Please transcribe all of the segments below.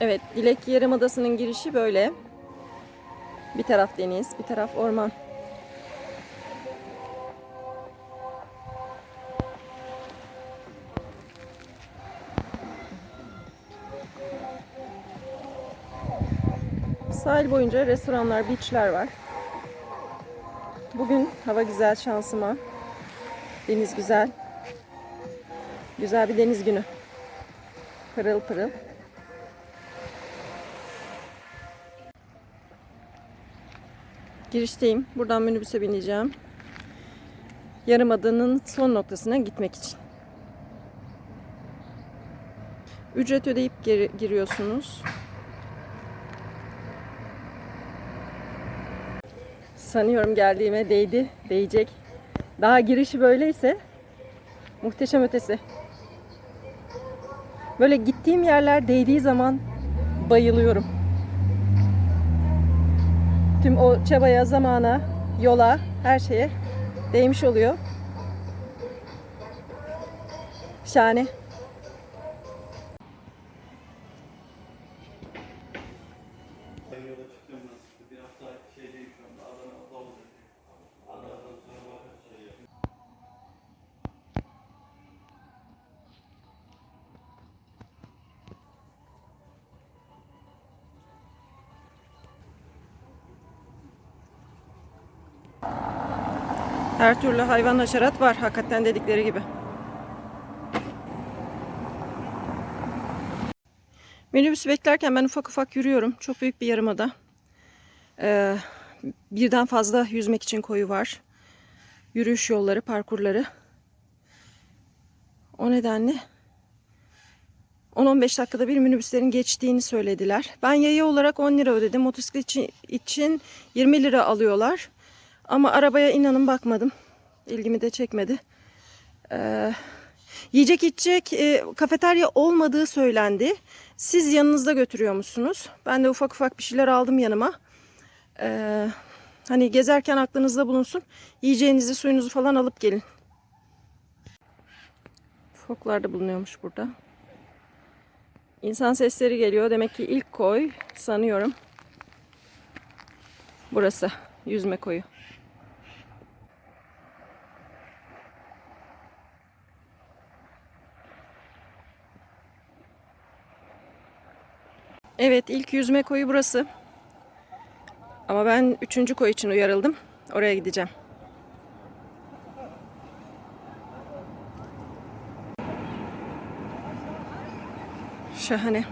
Evet, Dilek Yarımadası'nın girişi böyle. Bir taraf deniz, bir taraf orman. Sahil boyunca restoranlar, beachler var. Bugün hava güzel şansıma. Deniz güzel. Güzel bir deniz günü. Pırıl pırıl. Girişteyim. Buradan minibüse bineceğim. Yarımada'nın son noktasına gitmek için. Ücret ödeyip gir- giriyorsunuz. Sanıyorum geldiğime değdi, değecek. Daha girişi böyleyse muhteşem ötesi. Böyle gittiğim yerler değdiği zaman bayılıyorum. Tüm o çabaya, zamana, yola, her şeye değmiş oluyor. Şahane. Her türlü hayvan haşerat var hakikaten dedikleri gibi. Minibüs beklerken ben ufak ufak yürüyorum. Çok büyük bir yarımada. Ee, birden fazla yüzmek için koyu var. Yürüyüş yolları, parkurları. O nedenle 10-15 dakikada bir minibüslerin geçtiğini söylediler. Ben yaya olarak 10 lira ödedim. Motosiklet için, için 20 lira alıyorlar. Ama arabaya inanın bakmadım. İlgimi de çekmedi. Ee, yiyecek içecek e, kafeterya olmadığı söylendi. Siz yanınızda götürüyor musunuz? Ben de ufak ufak bir şeyler aldım yanıma. Ee, hani gezerken aklınızda bulunsun. Yiyeceğinizi, suyunuzu falan alıp gelin. Foklar da bulunuyormuş burada. İnsan sesleri geliyor. Demek ki ilk koy sanıyorum. Burası. Yüzme koyu. Evet ilk yüzme koyu burası. Ama ben üçüncü koy için uyarıldım. Oraya gideceğim. Şahane.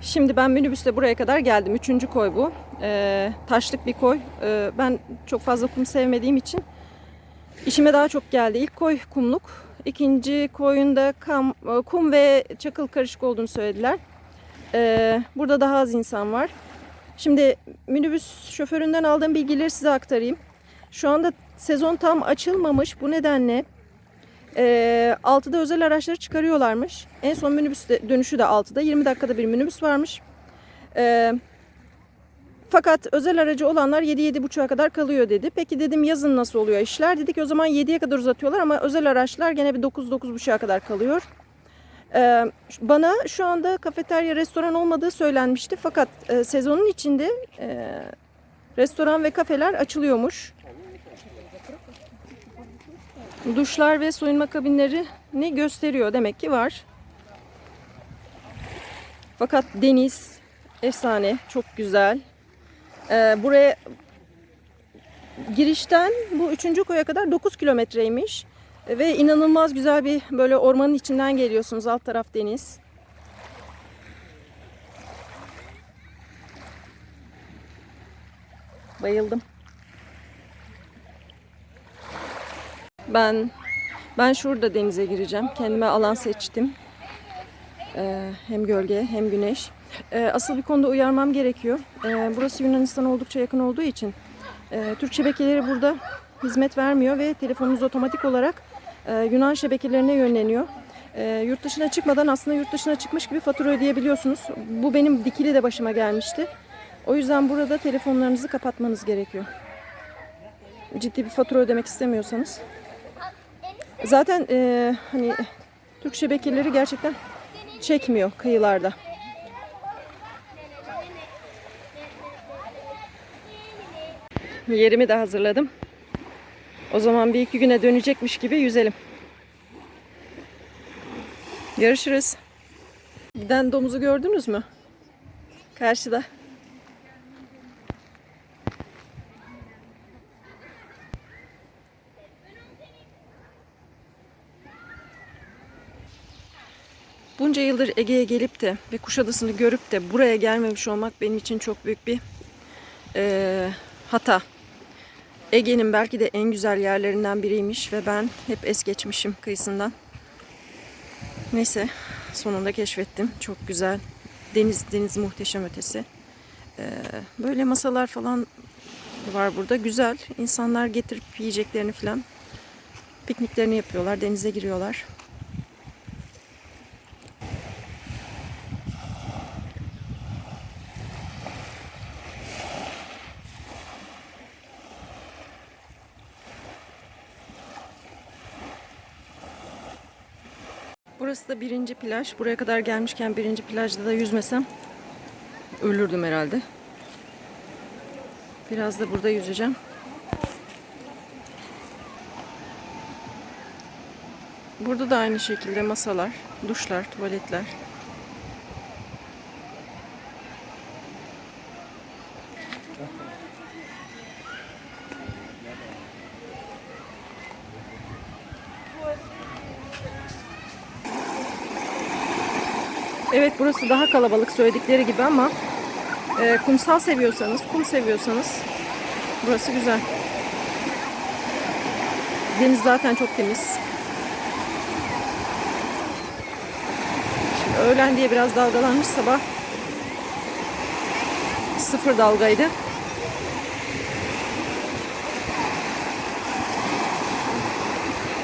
Şimdi ben minibüsle buraya kadar geldim. Üçüncü koy bu. Ee, taşlık bir koy. Ee, ben çok fazla kum sevmediğim için işime daha çok geldi. İlk koy kumluk. İkinci koyunda kam, kum ve çakıl karışık olduğunu söylediler. Ee, burada daha az insan var. Şimdi minibüs şoföründen aldığım bilgileri size aktarayım. Şu anda sezon tam açılmamış. Bu nedenle e, 6'da özel araçları çıkarıyorlarmış. En son minibüs dönüşü de 6'da. 20 dakikada bir minibüs varmış. E, fakat özel aracı olanlar 7-7.30'a kadar kalıyor dedi. Peki dedim yazın nasıl oluyor işler? Dedik o zaman 7'ye kadar uzatıyorlar ama özel araçlar gene bir 9-9.30'a kadar kalıyor. Ee, bana şu anda kafeterya, restoran olmadığı söylenmişti. Fakat e, sezonun içinde e, restoran ve kafeler açılıyormuş. Duşlar ve soyunma kabinleri ne gösteriyor demek ki var. Fakat deniz efsane, çok güzel. Ee, buraya girişten bu üçüncü koya kadar 9 kilometreymiş. Ve inanılmaz güzel bir böyle ormanın içinden geliyorsunuz. Alt taraf deniz. Bayıldım. Ben ben şurada denize gireceğim. Kendime alan seçtim. Ee, hem gölge hem güneş. Ee, asıl bir konuda uyarmam gerekiyor. Ee, burası Yunanistan'a oldukça yakın olduğu için e, Türk şebekeleri burada hizmet vermiyor ve telefonunuz otomatik olarak e, Yunan şebekelerine yönleniyor. E, yurt dışına çıkmadan aslında yurt dışına çıkmış gibi fatura ödeyebiliyorsunuz. Bu benim dikili de başıma gelmişti. O yüzden burada telefonlarınızı kapatmanız gerekiyor. Ciddi bir fatura ödemek istemiyorsanız. Zaten e, hani Türk şebekeleri gerçekten çekmiyor kıyılarda. Yerimi de hazırladım. O zaman bir iki güne dönecekmiş gibi yüzelim. Görüşürüz. Giden domuzu gördünüz mü? Karşıda. Bunca yıldır Ege'ye gelip de ve Kuşadası'nı görüp de buraya gelmemiş olmak benim için çok büyük bir eee, hata. Ege'nin belki de en güzel yerlerinden biriymiş ve ben hep es geçmişim kıyısından. Neyse sonunda keşfettim. Çok güzel. Deniz deniz muhteşem ötesi. Ee, böyle masalar falan var burada. Güzel. İnsanlar getirip yiyeceklerini falan pikniklerini yapıyorlar. Denize giriyorlar. Burası da birinci plaj. Buraya kadar gelmişken birinci plajda da yüzmesem ölürdüm herhalde. Biraz da burada yüzeceğim. Burada da aynı şekilde masalar, duşlar, tuvaletler. Evet burası daha kalabalık söyledikleri gibi ama e, kumsal seviyorsanız, kum seviyorsanız burası güzel. Deniz zaten çok temiz. Şimdi öğlen diye biraz dalgalanmış sabah sıfır dalgaydı.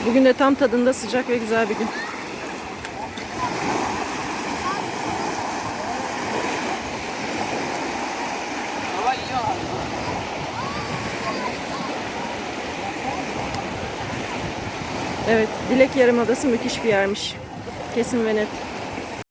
Bugün de tam tadında sıcak ve güzel bir gün. Evet, Dilek Yarımadası müthiş bir yermiş. Kesin ve net.